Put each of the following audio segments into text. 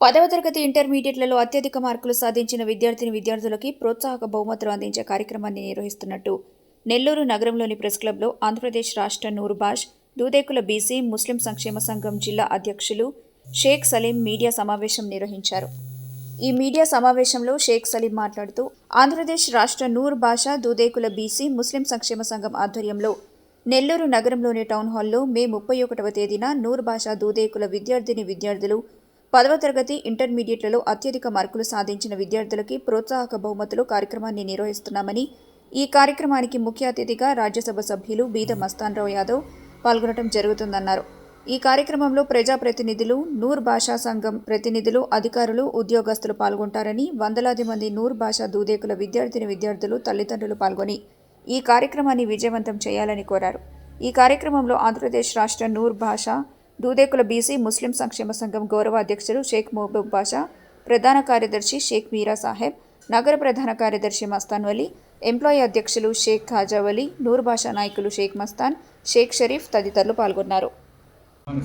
పదవ తరగతి ఇంటర్మీడియట్లలో అత్యధిక మార్కులు సాధించిన విద్యార్థిని విద్యార్థులకి ప్రోత్సాహక బహుమతులు అందించే కార్యక్రమాన్ని నిర్వహిస్తున్నట్టు నెల్లూరు నగరంలోని ప్రెస్ క్లబ్లో ఆంధ్రప్రదేశ్ రాష్ట్ర నూర్బాష్ దూదేకుల బీసీ ముస్లిం సంక్షేమ సంఘం జిల్లా అధ్యక్షులు షేక్ సలీం మీడియా సమావేశం నిర్వహించారు. ఈ మీడియా సమావేశంలో షేక్ సలీం మాట్లాడుతూ ఆంధ్రప్రదేశ్ రాష్ట్ర నూర్ భాష దూదేకుల బీసీ ముస్లిం సంక్షేమ సంఘం ఆధ్వర్యంలో నెల్లూరు నగరంలోని టౌన్ హాల్లో మే ముప్పై ఒకటవ తేదీన నూర్ భాష దూదేకుల విద్యార్థిని విద్యార్థులు పదవ తరగతి ఇంటర్మీడియట్లలో అత్యధిక మార్కులు సాధించిన విద్యార్థులకి ప్రోత్సాహక బహుమతులు కార్యక్రమాన్ని నిర్వహిస్తున్నామని ఈ కార్యక్రమానికి ముఖ్య అతిథిగా రాజ్యసభ సభ్యులు బీద మస్తాన్రావు యాదవ్ పాల్గొనడం జరుగుతుందన్నారు. ఈ కార్యక్రమంలో ప్రజాప్రతినిధులు నూర్ భాషా సంఘం ప్రతినిధులు అధికారులు ఉద్యోగస్తులు పాల్గొంటారని వందలాది మంది నూర్ భాషా దూదేకుల విద్యార్థిని విద్యార్థులు తల్లిదండ్రులు పాల్గొని ఈ కార్యక్రమాన్ని విజయవంతం చేయాలని కోరారు. ఈ కార్యక్రమంలో ఆంధ్రప్రదేశ్ రాష్ట్ర నూర్ భాషా దూదేకుల బీసీ ముస్లిం సంక్షేమ సంఘం గౌరవ అధ్యక్షులు షేక్ మహబూబ్ బాషా ప్రధాన కార్యదర్శి షేక్ మీరా సాహెబ్ నగర ప్రధాన కార్యదర్శి మస్తాన్ వలీ ఎంప్లాయీ అధ్యక్షులు షేక్ ఖాజా వలీ నూర్ భాషా నాయకులు షేక్ మస్తాన్ షేక్ షరీఫ్ తదితరులు పాల్గొన్నారు.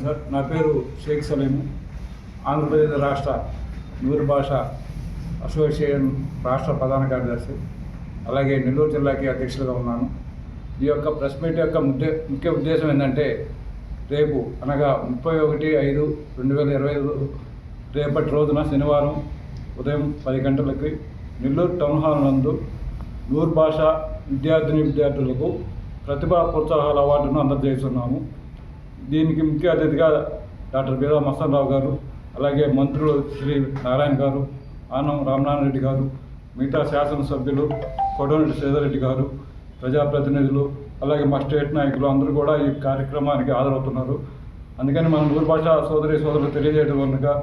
సార్ నా పేరు షేక్ సలీము. ఆంధ్రప్రదేశ్ రాష్ట్ర నూరు భాష అసోసియేషన్ రాష్ట్ర ప్రధాన కార్యదర్శి అలాగే నెల్లూరు జిల్లాకి అధ్యక్షులుగా ఉన్నాను. ఈ యొక్క ప్రెస్ మీట్ యొక్క ముఖ్య ముఖ్య ఉద్దేశం ఏంటంటే రేపు అనగా ముప్పై ఒకటి ఐదు రెండు వేల ఇరవై ఐదు రేపటి రోజున శనివారం ఉదయం పది గంటలకి నెల్లూరు టౌన్ హాల్ నందు నూరు భాష విద్యార్థిని విద్యార్థులకు ప్రతిభా ప్రోత్సాహాల అవార్డును అందజేస్తున్నాము. దీనికి ముఖ్య అతిథిగా డాక్టర్ బీదా మస్తానరావు గారు అలాగే మంత్రులు శ్రీ నారాయణ గారు ఆనం రామనారాయణ రెడ్డి గారు మిగతా శాసనసభ్యులు కోటమిరెడ్డి శ్రీధర్ రెడ్డి గారు ప్రజాప్రతినిధులు అలాగే మా స్టేట్ నాయకులు అందరూ కూడా ఈ కార్యక్రమానికి హాజరవుతున్నారు. అందుకని మన ఊరు భాష సోదరి సోదరులు తెలియజేయడం వలనగా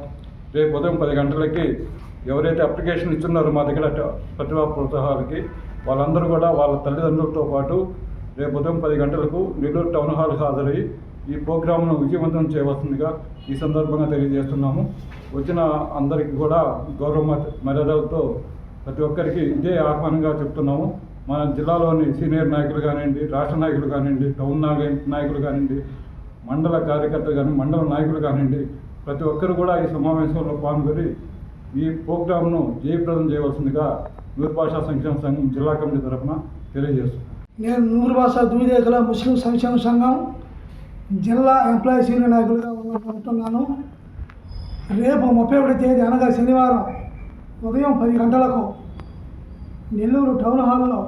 రేపు ఉదయం పది గంటలకి ఎవరైతే అప్లికేషన్ ఇస్తున్నారో మా దగ్గర ప్రతిభా ప్రోత్సాహాలకి వాళ్ళందరూ కూడా వాళ్ళ తల్లిదండ్రులతో పాటు రేపు ఉదయం పది గంటలకు నెల్లూరు టౌన్ హాల్ హాజరై ఈ ప్రోగ్రామ్ను విజయవంతం చేయవలసిందిగా ఈ సందర్భంగా తెలియజేస్తున్నాము. వచ్చిన అందరికీ కూడా గౌరవ మర్యాదలతో ప్రతి ఒక్కరికి ఇదే ఆహ్వానంగా చెప్తున్నాము. మన జిల్లాలోని సీనియర్ నాయకులు కానివ్వండి రాష్ట్ర నాయకులు కానివ్వండి టౌన్ నాయకులు కానివ్వండి మండల కార్యకర్తలు కానీ మండల నాయకులు కానివ్వండి ప్రతి ఒక్కరు కూడా ఈ సమావేశంలో పాల్గొని ఈ ప్రోగ్రామ్ను జయప్రదం చేయవలసిందిగా నూరు భాషా సంక్షేమ సంఘం జిల్లా కమిటీ తరఫున తెలియజేస్తున్నాను నేను నూరు భాష దూదేకల ముస్లిం సంక్షేమ సంఘం జిల్లా ఎంప్లాయీ సీనియర్ నాయకులుగా ఉంటున్నాను. రేపు ముప్పై ఒకటి తేదీ అనగా శనివారం ఉదయం పది గంటలకు నెల్లూరు టౌన్ హాల్లో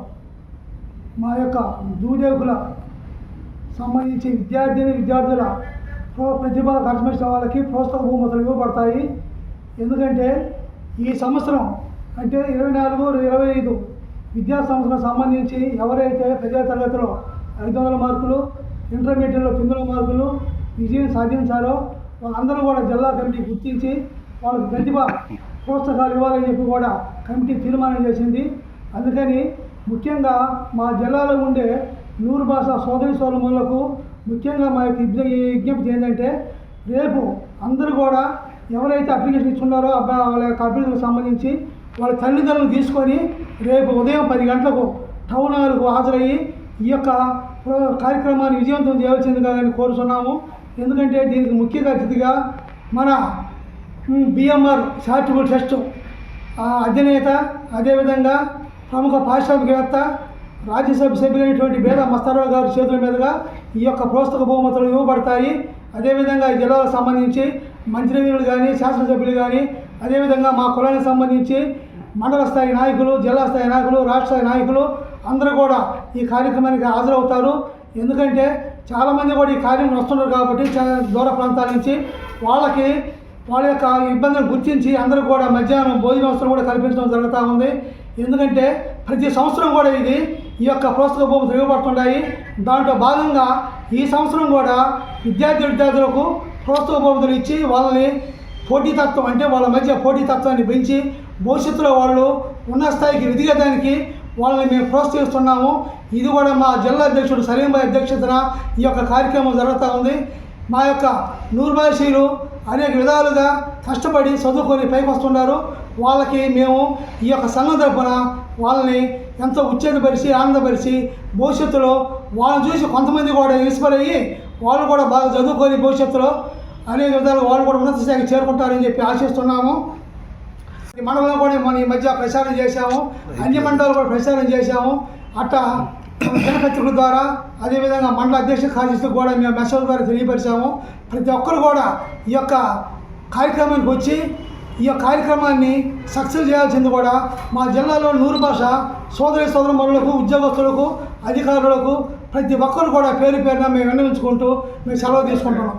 మా యొక్క దూదేకుల సంబంధించి విద్యార్థిని విద్యార్థుల ప్రో- ప్రతిభ కనిపించిన వాళ్ళకి ప్రోత్సాహ బహుమతులు ఇవ్వబడతాయి. ఎందుకంటే ఈ సంవత్సరం అంటే ఇరవై నాలుగు ఇరవై ఐదు విద్యా సంవత్సరం సంబంధించి ఎవరైతే ప్రజా తరగతిలో ఐదు వందల మార్కులు ఇంటర్మీడియట్లో తొమ్మిది వందల మార్కులు విజయం సాధించారో వాళ్ళందరూ కూడా జిల్లా కమిటీ గుర్తించి వాళ్ళకి ప్రతిభ ప్రోత్సాహాలు ఇవ్వాలని చెప్పి కూడా కమిటీ తీర్మానం చేసింది. అందుకని ముఖ్యంగా మా జిల్లాలో ఉండే నూరు భాష సోదరి సోదరులకు ముఖ్యంగా మా యొక్క విజ్ఞ- విజ్ఞప్తి ఏంటంటే రేపు అందరూ కూడా ఎవరైతే అప్లికేషన్ ఇచ్చున్నారో అబ్బాయి వాళ్ళ యొక్క అభ్యర్థులకు సంబంధించి వాళ్ళ తల్లిదండ్రులు తీసుకొని రేపు ఉదయం పది గంటలకు టౌన్ హాల్కు హాజరయ్యి ఈ యొక్క కార్యక్రమాన్ని విజయవంతం చేయవలసింది కాదని కోరుతున్నాము ఎందుకంటే దీనికి ముఖ్య అతిథిగా మన బిఎంఆర్ చారిటబుల్ ట్రస్ట్ ఆ అధినేత అదేవిధంగా ప్రముఖ పారిశ్రామికవేత్త రాజ్యసభ సభ్యులైనటువంటి బేద మస్తారావు గారి చేతుల మీదుగా ఈ యొక్క ప్రోత్సక బహుమతులు ఇవ్వబడతాయి. అదేవిధంగా ఈ జిల్లాలకు సంబంధించి మంత్రివర్యులు కానీ శాసనసభ్యులు కానీ అదేవిధంగా మా కులానికి సంబంధించి మండల స్థాయి నాయకులు జిల్లా స్థాయి నాయకులు రాష్ట్ర స్థాయి నాయకులు అందరూ కూడా ఈ కార్యక్రమానికి హాజరవుతారు. ఎందుకంటే చాలామంది కూడా ఈ కార్యం వస్తున్నారు కాబట్టి చాలా దూర ప్రాంతాల నుంచి వాళ్ళకి వాళ్ళ యొక్క ఇబ్బందులు గుర్తించి అందరూ కూడా మధ్యాహ్నం భోజన వస్తువులు కూడా కల్పించడం జరుగుతూ ఉంది. ఎందుకంటే ప్రతి సంవత్సరం కూడా ఇది ఈ యొక్క ప్రోత్సాహ భూములు ఇవ్వబడుతున్నాయి దాంట్లో భాగంగా ఈ సంవత్సరం కూడా విద్యార్థి విద్యార్థులకు ప్రోత్సాహ భూములు ఇచ్చి వాళ్ళని పోటీతత్వం అంటే వాళ్ళ మధ్య పోటీతత్వాన్ని పెంచి భవిష్యత్తులో వాళ్ళు ఉన్న స్థాయికి ఎదిగేదానికి వాళ్ళని మేము ప్రోత్సహిస్తున్నాము ఇది కూడా మా జిల్లా అధ్యక్షుడు సలీంబాయి అధ్యక్షతన ఈ యొక్క కార్యక్రమం జరుగుతూ ఉంది. మా యొక్క నూర్బాషీలు అనేక విధాలుగా కష్టపడి చదువుకొని పైకి వస్తున్నారు వాళ్ళకి మేము ఈ యొక్క సంఘం తరపున వాళ్ళని ఎంతో ఉత్తేజపరిచి ఆనందపరిచి భవిష్యత్తులో వాళ్ళని చూసి కొంతమంది కూడా ఇన్స్పైర్ అయ్యి వాళ్ళు కూడా బాగా చదువుకొని భవిష్యత్తులో అనేక విధాలు వాళ్ళు కూడా ఉన్నత స్థాయికి చేరుకుంటారని చెప్పి ఆశిస్తున్నాము. ఈ కూడా మన ఈ మధ్య ప్రచారం చేశాము. అన్ని మండలాలు కూడా ప్రచారం చేశాము. అట్టా దినపత్రికల ద్వారా అదేవిధంగా మండల అధ్యక్ష కార్యదర్శులకు కూడా మేము మెసేజ్ ద్వారా తెలియపరిచాము. ప్రతి ఒక్కరు కూడా ఈ యొక్క కార్యక్రమానికి వచ్చి ఈ యొక్క కార్యక్రమాన్ని సక్సెస్ చేయాల్సింది కూడా మా జిల్లాలో నూరు భాష సోదరి సోదరులకు ఉద్యోగస్తులకు అధికారులకు ప్రతి ఒక్కరు కూడా పేరు పేరున మేము విన్నవించుకుంటూ మేము సెలవు తీసుకుంటున్నాం.